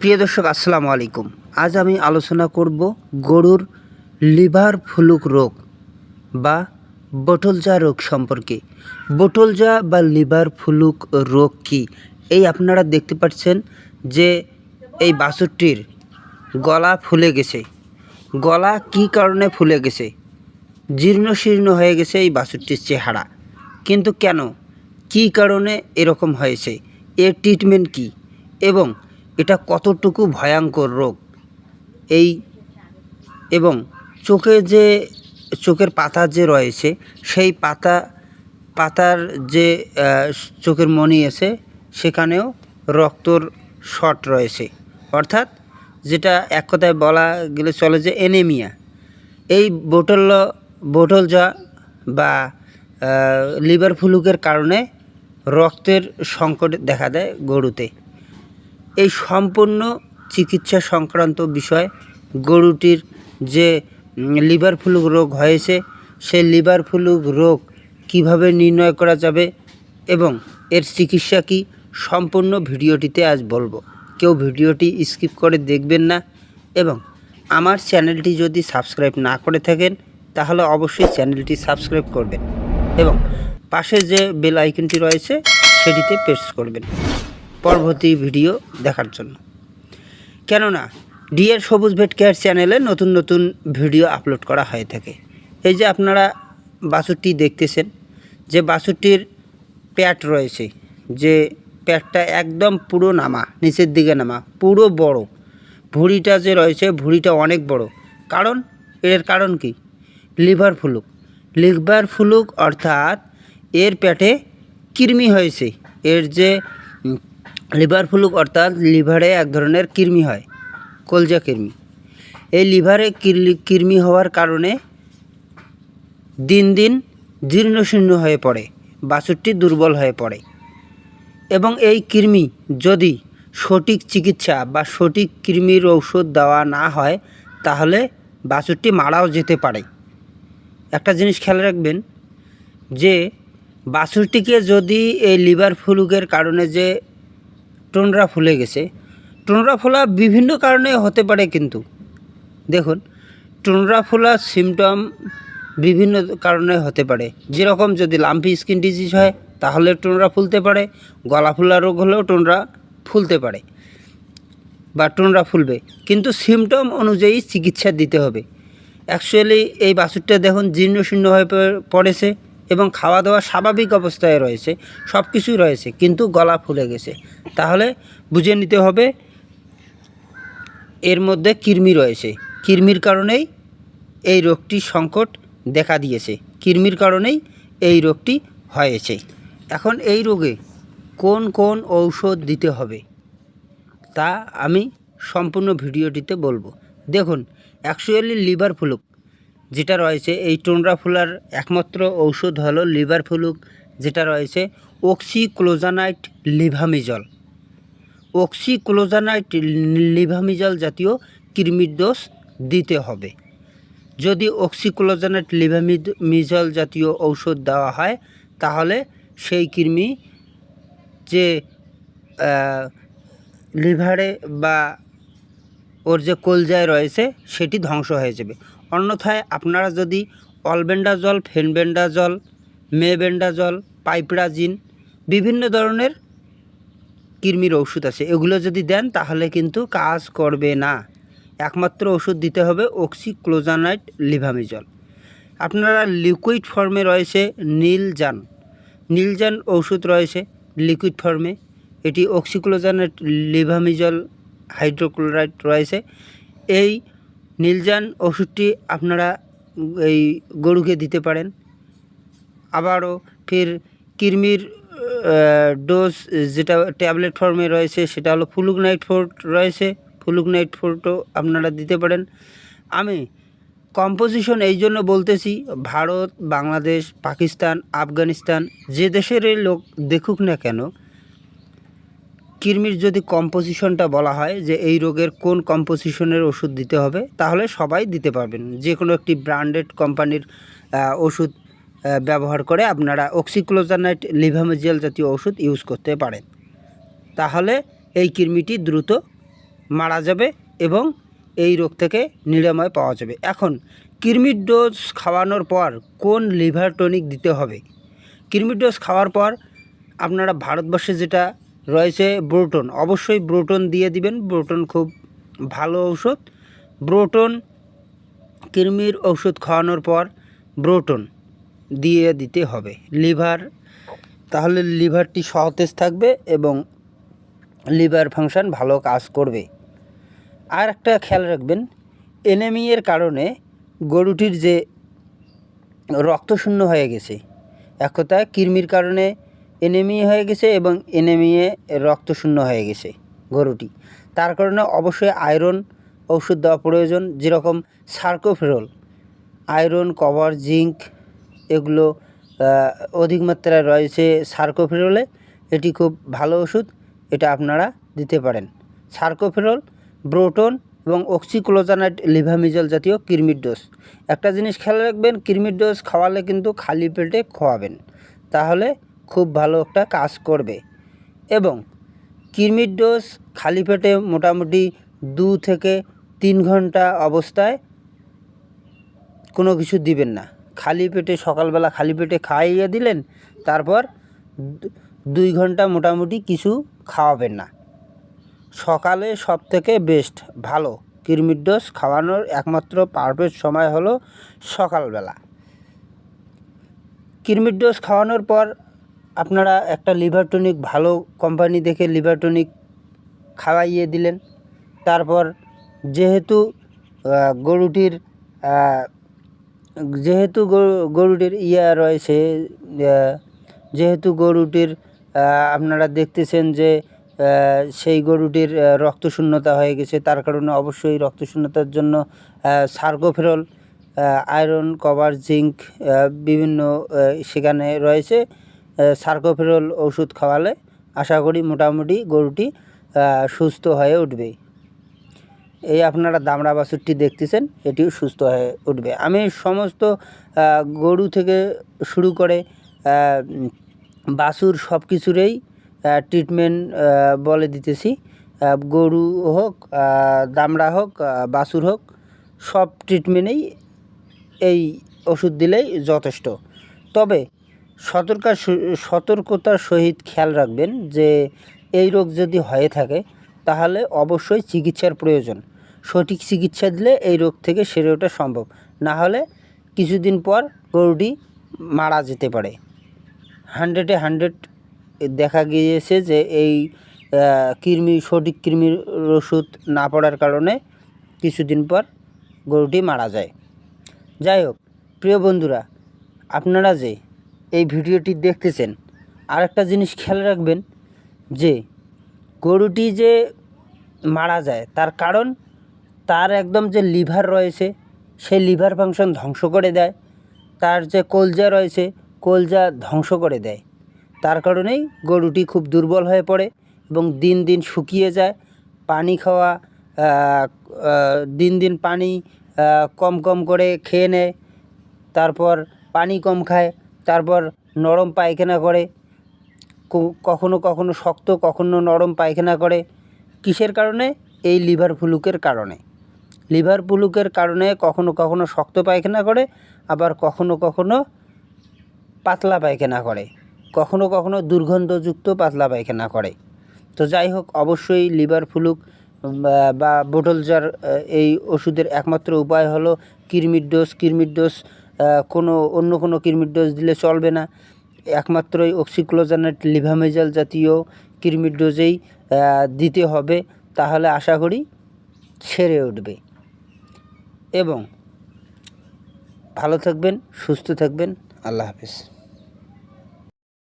প্রিয় দর্শক, আসসালামু আলাইকুম। আজ আমি আলোচনা করব গরুর লিভার ফ্লুক রোগ বা বটলজা রোগ সম্পর্কে। বটলজা বা লিভার ফ্লুক রোগ কি? এই আপনারা দেখতে পাচ্ছেন যে এই বাছুরটির গলা ফুলে গেছে। গলা কি কারণে ফুলে গেছে? জীর্ণ শীর্ণ হয়ে গেছে এই বাছুরটির চেহারা। কিন্তু কেন? কি কারণে এরকম হয়েছে? এর ট্রিটমেন্ট কি? এবং এটা কতটুকু ভয়ঙ্কর রোগ? এই এবং চোখে যে, চোখের পাতা যে রয়েছে, সেই পাতা, পাতার যে চোখের মণি আছে, সেখানেও রক্তর শট রয়েছে। অর্থাৎ যেটা এক কথায় বলা গেলে চলে যে এনেমিয়া এই বোটল বোটলজা বা লিভার ফ্লুকের কারণে রক্তের সংকট দেখা দেয় গরুতে। এই সম্পূর্ণ চিকিৎসা সংক্রান্ত বিষয়। গরুটির যে লিভার ফ্লুক রোগ হয়েছে সেই লিভার ফ্লুক রোগ কীভাবে নির্ণয় করা যাবে এবং এর চিকিৎসা কি, সম্পূর্ণ ভিডিওটিতে আজ বলব। কেউ ভিডিওটি স্কিপ করে দেখবেন না এবং আমার চ্যানেলটি যদি সাবস্ক্রাইব না করে থাকেন, তাহলে অবশ্যই চ্যানেলটি সাবস্ক্রাইব করবেন এবং পাশে যে বেল আইকনটি রয়েছে, সেটিতে প্রেস করবেন। পরবর্তী ভিডিও দেখার জন্য। কেননা, ডিএর সবুজ ভেট কেয়ার চ্যানেলে নতুন নতুন ভিডিও আপলোড করা হয়ে থাকে। এই যে আপনারা বাছুরটি দেখতেছেন, যে বাছুরটির প্যাট রয়েছে, যে প্যাটটা একদম পুরো নামা, নিচের দিকে নামা, পুরো বড়। ভুঁড়িটা যে রয়েছে, ভুঁড়িটা অনেক বড়। কারণ, এর কারণ কি? Liver fluke. লিভার ফ্লুক অর্থাৎ এর পেটে কৃমি হয়েছে। এর যে লিভার ফ্লুক অর্থাৎ লিভারে এক ধরনের কৃমি হয়, কলজা কৃমি। এই লিভারে কৃমি হওয়ার কারণে দিন দিন জীর্ণশীর্ণ হয়ে পড়ে বাছুরটি দুর্বল হয়ে পড়ে। এবং এই কৃমি যদি সঠিক চিকিৎসা বা সঠিক কৃমির ঔষধ দেওয়া না হয়, তাহলে বাছুরটি মারাও যেতে পারে। একটা জিনিস খেয়াল রাখবেন যে বাছুরটিকে যদি এই লিভার ফ্লুকের কারণে যে টোনরা ফুলে গেছে। টোনরা ফোলা বিভিন্ন কারণে হতে পারে কিন্তু। দেখুন, টোনরা ফোলা সিমটম বিভিন্ন কারণে হতে পারে। যেরকম যদি লাম্পি স্কিন ডিজিজ হয়, তাহলে টোনরা ফুলতে পারে। গলা ফুলা রোগ হলেও টোনরা ফুলতে পারে বা টোনরা ফুলবে। কিন্তু সিমটম অনুযায়ী চিকিৎসা দিতে হবে। অ্যাকচুয়ালি এই বাছুরটা দেখুন জীর্ণ শীর্ণ হয়ে পড়ে- পড়েছে। এবং খাওয়া দাওয়া স্বাভাবিক অবস্থায় রয়েছে সব কিছুই রয়েছে, কিন্তু গলা ফুলে গেছে। তাহলে বুঝে নিতে হবে, এর মধ্যে কৃমি রয়েছে। কৃমির কারণেই এই রোগটি সংকট দেখা দিয়েছে। কৃমির কারণেই এই রোগটি হয়েছে। এখন এই রোগে কোন কোন ঔষধ দিতে হবে, তা আমি সম্পূর্ণ ভিডিওটিতে বলব। দেখুন অ্যাকচুয়ালি লিভার ফ্লুক যেটা রয়েছে, এই টোনরা ফুলার একমাত্র ঔষধ হলো লিভার ফ্লুক, যেটা রয়েছে অক্সিক্লোজানাইট লিভামিজল। অক্সিক্লোজানাইট লিভামিজল জাতীয় কৃমির ডোজ দিতে হবে। যদি অক্সিক্লোজানাইট লিভামিজল জাতীয় ঔষধ দেওয়া হয়, তাহলে সেই কৃমি যে লিভারে বা ওর যে কলজায় রয়েছে, সেটি ধ্বংস হয়ে যাবে। অন্যথায় আপনারা যদি অলবেন্ডাজল, ফেনবেন্ডাজল, মেবেন্ডাজল, পাইপরাজিন বিভিন্ন ধরনের কৃমির ওষুধ আছে, এগুলো যদি দেন তাহলে কিন্তু কাজ করবে না। একমাত্র ওষুধ দিতে হবে অক্সিক্লোজানাইট লিভামিজল। আপনারা লিকুইড ফর্মে রয়েছে নীলজান। নীলজান ওষুধ রয়েছে লিকুইড ফর্মে। এটি অক্সিক্লোজানেট লিভামিজল হাইড্রোক্লোরাইড রয়েছে। এই নীলজান ওষুধটি আপনারা এই গরুকে দিতে পারেন। আবারও ফের কৃমির ডোজ যেটা ট্যাবলেট ফর্মে রয়েছে সেটা হলো ফুলুক নাইট ফোর্ট রয়েছে। ফুলুক নাইট ফোর্টও আপনারা দিতে পারেন। আমি কম্পোজিশন এই জন্য বলতেছি, ভারত, বাংলাদেশ, পাকিস্তান, আফগানিস্তান যে দেশের লোক দেখুক না কেন কৃমির যদি কম্পোজিশনটা বলা হয় যে এই রোগের কোন কম্পোজিশনের ওষুধ দিতে হবে, তাহলে সবাই দিতে পারবেন। যে কোনো একটি ব্র্যান্ডেড কোম্পানির ওষুধ ব্যবহার করে আপনারা অক্সিক্লোজানাইট লিভামেজিয়াল জাতীয় ওষুধ ইউজ করতে পারেন। তাহলে এই কৃমিটি দ্রুত মারা যাবে এবং এই রোগ থেকে নিরাময় পাওয়া যাবে। এখন কৃমির ডোজ খাওয়ানোর পর কোন লিভার টনিক দিতে হবে? কৃমির ডোজ খাওয়ার পর আপনারা ভারতবর্ষে যেটা রয়েছে ব্রোটন। অবশ্যই ব্রোটন দিয়ে দিবেন। ব্রোটন খুব ভালো ঔষধ। ব্রোটন কৃমির ঔষধ খাওয়ানোর পর ব্রোটন দিয়ে দিতে হবে। লিভার, তাহলে লিভারটি সতেজ থাকবে এবং লিভার ফাংশন ভালো কাজ করবে। আর একটা খেয়াল রাখবেন এনেমিয়ের কারণে গরুটির যে রক্তশূন্য হয়ে গেছে, এক কথায় কৃমির কারণে এনেমি হয়ে গেছে এবং এনেমিয়ে রক্তশূন্য হয়ে গেছে গরুটি। তার কারণে অবশ্যই আয়রন ওষুধ দেওয়া প্রয়োজন, যেরকম সার্কোফেরল আয়রন কভার জিঙ্ক এগুলো অধিক মাত্রায় রয়েছে সার্কোফেরলে এটি খুব ভালো ওষুধ, এটা আপনারা দিতে পারেন। সার্কোফেরল ব্রোটন এবং অক্সিক্লোজানাইট লিভামিজল জাতীয় কৃমির ডোজ একটা জিনিস খেয়াল রাখবেন, কৃমির ডোজ খাওয়ালে কিন্তু খালি পেটে খাওয়াবেন তাহলে খুব ভালো একটা কাজ করবে। এবং কৃমির ডোজ খালি পেটে মোটামুটি দু থেকে তিন ঘণ্টা অবস্থায় কোনো কিছু দিবেন না। খালি পেটে সকালবেলা খালি পেটে খাইয়ে দিলেন, তারপর দুই ঘণ্টা মোটামুটি কিছু খাওয়াবেন না। সকালে সব থেকে বেস্ট ভালো কৃমির ডোজ খাওয়ানোর একমাত্র পারফেক্ট সময় হলো সকালবেলা। কৃমির ডোজ খাওয়ানোর পর আপনারা একটা লিভার টনিক ভালো কোম্পানি দেখে লিভার টনিক খাওয়াইয়ে দিলেন। তারপর যেহেতু গরুটির যেহেতু গরুটির ইয়া রয়েছে যেহেতু গরুটির আপনারা দেখতেছেন যে সেই গরুটির রক্তশূন্যতা হয়ে গেছে। তার কারণে অবশ্যই রক্তশূন্যতার জন্য সার্গোফেরল আয়রন, কভার, জিঙ্ক বিভিন্ন সেখানে রয়েছে। সার্কোফেরল ওষুধ খাওয়ালে আশা করি মোটামুটি গরুটি সুস্থ হয়ে উঠবে। এই আপনারা দামড়া বাছুরটি দেখতেছেন, এটিও সুস্থ হয়ে উঠবে। আমি সমস্ত গরু থেকে শুরু করে বাছুর সব কিছুরই ট্রিটমেন্ট বলে দিতেছি। গরু হোক দামড়া হোক বাছুর হোক, সব ট্রিটমেন্টেই এই ওষুধ দিলেই যথেষ্ট। তবে সতর্কার স- সতর্কতার সহিত খেয়াল রাখবেন যে এই রোগ যদি হয়ে থাকে, তাহলে অবশ্যই চিকিৎসার প্রয়োজন। সঠিক চিকিৎসা দিলে এই রোগ থেকে সেরে ওঠা সম্ভব। না হলে কিছুদিন পর গরুটি মারা যেতে পারে। হান্ড্রেডে হান্ড্রেড দেখা গিয়েছে যে এই কৃমি, সঠিক কৃমির ওষুধ না পড়ার কারণে কিছুদিন পর গরুটি মারা যায়। যাই হোক, প্রিয় বন্ধুরা, আপনারা যে এই ভিডিওটি দেখতেছেন। আর একটা জিনিস খেয়াল রাখবেন যে, গরুটি যে মারা যায়, তার কারণ তার একদম যে লিভার রয়েছে সেই লিভার ফাংশন ধ্বংস করে দেয়। তার যে কলজা রয়েছে, কলজা ধ্বংস করে দেয়। তার কারণেই গরুটি খুব দুর্বল হয়ে পড়ে এবং দিন দিন শুকিয়ে যায়। পানি খাওয়া দিন দিন পানি কম কম করে খেয়ে নেয়। তারপর পানি কম খায়। তারপর নরম পায়খানা করে। কখনো কখনো শক্ত কখনো নরম পায়খানা করে। কিসের কারণে? এই লিভার ফ্লুকের কারণে। লিভার ফ্লুকের কারণে কখনো কখনো শক্ত পায়খানা করে আবার কখনো কখনো পাতলা পায়খানা করে। কখনো কখনো দুর্গন্ধযুক্ত পাতলা পায়খানা করে। তো যাই হোক অবশ্যই লিভার ফ্লুক বা- বা বোটল জার আহ, এই ওষুধের একমাত্র উপায় হলো কৃমির ডোজ। কৃমির ডোজ কোনো অন্য কোনো কৃমির ডোজ দিলে চলবে না। একমাত্র ওই অক্সিক্লোজানেট লিভামেজাল জাতীয় কিরমিট ডোজেই দিতে হবে। তাহলে আশা করি সেরে উঠবে। এবং ভালো থাকবেন, সুস্থ থাকবেন। আল্লাহ হাফেজ।